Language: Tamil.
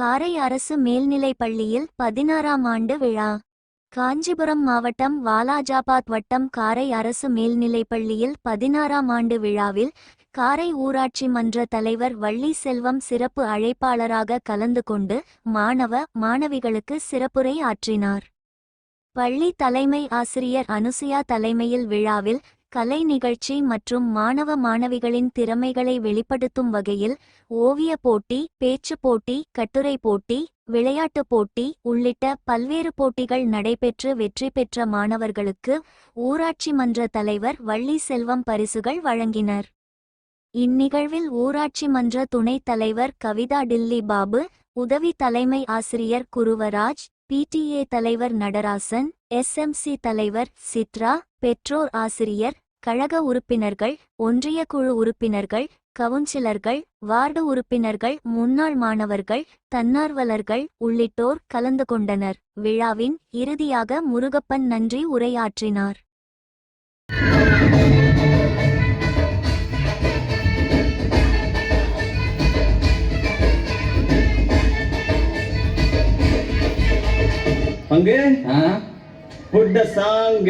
காரை அரசு மேல்நிலைப் பள்ளியில் பதினாறாம் ஆண்டு விழா. காஞ்சிபுரம் மாவட்டம் வாலாஜாபாத் வட்டம் காரை அரசு மேல்நிலைப் பள்ளியில் பதினாறாம் ஆண்டு விழாவில் காரை ஊராட்சி மன்ற தலைவர் வள்ளி செல்வம் சிறப்பு அழைப்பாளராக கலந்து கொண்டு மாணவ மாணவிகளுக்கு சிறப்புரை ஆற்றினார். பள்ளி தலைமை ஆசிரியர் அனுசுயா தலைமையில் விழாவில் கலை நிகழ்ச்சி மற்றும் மாணவ மாணவிகளின் திறமைகளை வெளிப்படுத்தும் வகையில் ஓவிய போட்டி பேச்சு போட்டி கட்டுரை போட்டி விளையாட்டுப் போட்டி உள்ளிட்ட பல்வேறு போட்டிகள் நடைபெற்று வெற்றி பெற்ற மாணவர்களுக்கு ஊராட்சி மன்ற தலைவர் வள்ளி செல்வம் பரிசுகள் வழங்கினர். இந்நிகழ்வில் ஊராட்சி மன்ற துணைத் தலைவர் கவிதா டில்லி பாபு உதவி தலைமை ஆசிரியர் குருவராஜ் பிடிஏ தலைவர் நடராசன் எஸ்எம்சி தலைவர் சித்ரா பெற்றோர் ஆசிரியர் கழக உறுப்பினர்கள் ஒன்றிய குழு உறுப்பினர்கள் கவுன்சிலர்கள் வார்டு உறுப்பினர்கள் முன்னாள் மாணவர்கள் தன்னார்வலர்கள் உள்ளிட்டோர் கலந்து கொண்டனர். விழாவின் இறுதியாக முருகப்பன் நன்றி உரையாற்றினார். பங்கு? गुड सांग।